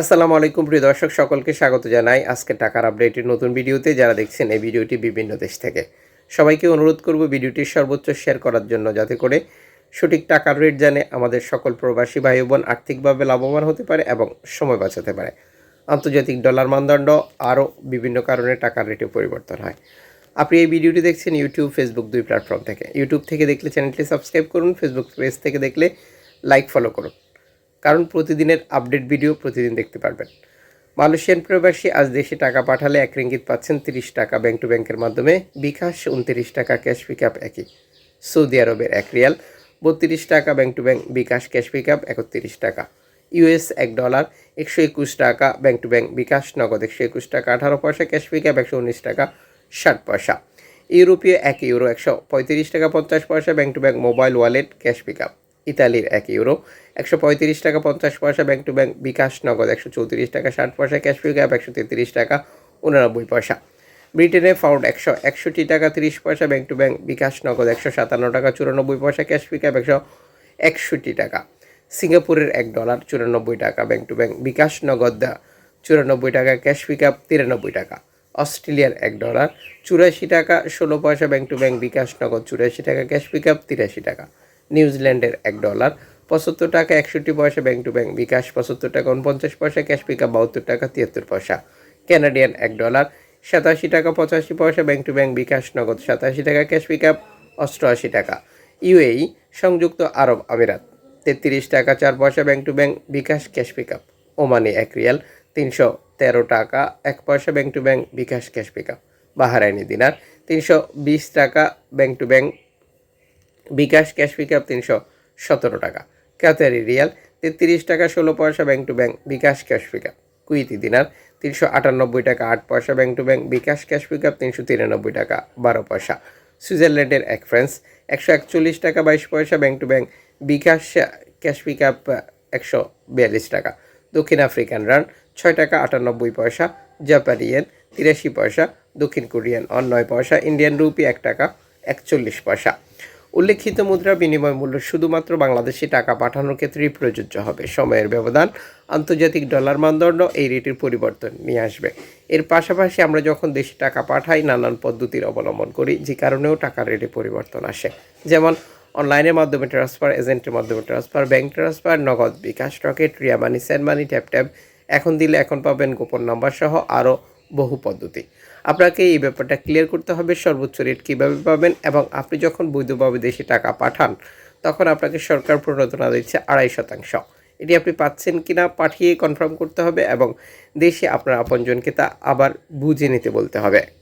আসসালামু আলাইকুম, প্রিয় দর্শক, সকলকে স্বাগত জানাই আজকে টাকার আপডেটের নতুন ভিডিওতে। যারা দেখছেন এই ভিডিওটি বিভিন্ন দেশ থেকে, সবাইকে অনুরোধ করব ভিডিওটি সর্বোচ্চ শেয়ার করার জন্য, যাতে করে সঠিক টাকার রেট জানে আমাদের সকল প্রবাসী ভাই বোন আর্থিকভাবে লাভবান হতে পারে এবং সময় বাঁচাতে পারে। আন্তর্জাতিক ডলার মানদণ্ড আরও বিভিন্ন কারণে টাকার রেটে পরিবর্তন হয়। আপনি এই ভিডিওটি দেখছেন ইউটিউব ফেসবুক দুই প্ল্যাটফর্ম থেকে। ইউটিউব থেকে দেখলে চ্যানেলটি সাবস্ক্রাইব করুন ফেসবুক পেজ থেকে দেখলে লাইক ফলো করুন। কারণ প্রতিদিনের আপডেট ভিডিও প্রতিদিন দেখতে পারবেন। মালয়েশিয়ান প্রবাসী আজ দেশে টাকা পাঠালে এক রিঙ্গিত পাচ্ছেন তিরিশ টাকা ব্যাংক টু ব্যাংকের মাধ্যমে, বিকাশ উনত্রিশ টাকা ক্যাশ পিক আপ একই। সৌদি আরবের এক রিয়াল, বত্রিশ টাকা bank to bank, bKash cash pick up একত্রিশ টাকা। ইউএস এক ডলার, একশো একুশ টাকা ব্যাংক টু ব্যাংক, বিকাশ নগদ একশো একুশ টাকা, আঠারো পয়সা ক্যাশ পিক আপ একশো উনিশ টাকা, ষাট পয়সা। ইউরোপীয় এক ইউরো, একশো পঁয়ত্রিশ টাকা পঞ্চাশ পয়সা bank to bank mobile wallet cash pick up ইতালির এক ইউরো। একশো পঁয়ত্রিশ টাকা পঞ্চাশ পয়সা ব্যাংক টু ব্যাংক, বিকাশ নগদ একশো চৌত্রিশ টাকা ষাট পয়সা, ক্যাশ পিক আপ একশো তেত্রিশ টাকা উনানব্বই পয়সা। ব্রিটেনে ফাউন্ড একশো একষট্টি টাকা তিরিশ পয়সা ব্যাংক টু ব্যাংক, বিকাশ নগদ একশো সাতান্ন টাকা চুরানব্বই পয়সা, ক্যাশ পিক আপ একশো একষট্টি টাকা। সিঙ্গাপুরের এক ডলার চুরানব্বই টাকা ব্যাংক টু ব্যাংক, বিকাশ নগদ দা চুরানব্বই টাকা, ক্যাশ পিক আপ তিরানব্বই টাকা। অস্ট্রেলিয়ার এক ডলার চুরাশি টাকা, ষোলো পয়সা ব্যাংক টু ব্যাংক, বিকাশ নগদ চুরাশি টাকা, ক্যাশ পিক আপ তিরাশি টাকা। নিউজিল্যান্ডের এক ডলার, পঁচাত্তর টাকা একষট্টি পয়সা ব্যাংক টু ব্যাংক বিকাশ, পঁচাত্তর টাকা উনপঞ্চাশ পয়সা, ক্যাশ পিক আপ বাহাত্তর টাকা তিয়াত্তর পয়সা। ক্যানাডিয়ান এক ডলার, সাতাশি টাকা পঁচাশি পয়সা ব্যাংক টু ব্যাংক বিকাশ, নগদ সাতাশি টাকা, ক্যাশ পিক আপ অষ্টআশি টাকা। ইউএই, সংযুক্ত আরব আমিরাত, তেত্রিশ টাকা চার পয়সা bank to bank bKash, cash pick up Omani এক রিয়াল, তিনশো তেরো টাকা এক পয়সা bank to bank bKash, cash pick up Bahraini দিনার, তিনশো বিশ টাকা bank to bank bKash cash pick up তিনশো সতেরো টাকা। কাতারি রিয়াল তেত্রিশ টাকা ষোলো পয়সা bank to bank bKash cash pick up Kuwaiti দিনার তিনশো আটানব্বই টাকা আট পয়সা bank to bank bKash cash pick up তিনশো তিরানব্বই টাকা বারো পয়সা। সুইজারল্যান্ডের এক ফ্রান্স একশো একচল্লিশ টাকা বাইশ পয়সা bank to bank bKash cash pick up একশো বিয়াল্লিশ টাকা। দক্ষিণ আফ্রিকান রান ছয় টাকা আটানব্বই পয়সা, জাপানিয়ান তিরাশি পয়সা, দক্ষিণ কোরিয়ান অন নয় পয়সা, ইন্ডিয়ান রুপি এক টাকা একচল্লিশ পয়সা। উল্লেখিত মুদ্রা বিনিময় মূল্য শুধুমাত্র বাংলাদেশে টাকা পাঠানোর ক্ষেত্রেই প্রযোজ্য হবে। সময়ের ব্যবধান, আন্তর্জাতিক ডলার মানদণ্ড, এই রেটের পরিবর্তন নিয়ে আসবে। এর পাশাপাশি আমরা যখন দেশে টাকা পাঠাই, নানান পদ্ধতির অবলম্বন করি, যে কারণেও টাকার রেটে পরিবর্তন আসে। যেমন, অনলাইনের মাধ্যমে ট্রান্সফার এজেন্টের মাধ্যমে transfer, bank transfer, Nagad bKash Rocket, Ria money send money, tap tap. এখন দিলে এখন পাবেন গোপন নাম্বার সহ আরও বহু পদ্ধতি। আপনাকে এই ব্যাপারটা ক্লিয়ার করতে হবে, সর্বোচ্চ রেট কীভাবে পাবেন এবং আপনি যখন বৈধভাবে দেশে টাকা পাঠান, তখন আপনাকে সরকার প্রণোদনা দিচ্ছে আড়াই শতাংশ। এটি আপনি পাচ্ছেন কি না পাঠিয়ে কনফার্ম করতে হবে এবং দেশে আপনার আপনজনকে তা আবার বুঝে নিতে বলতে হবে।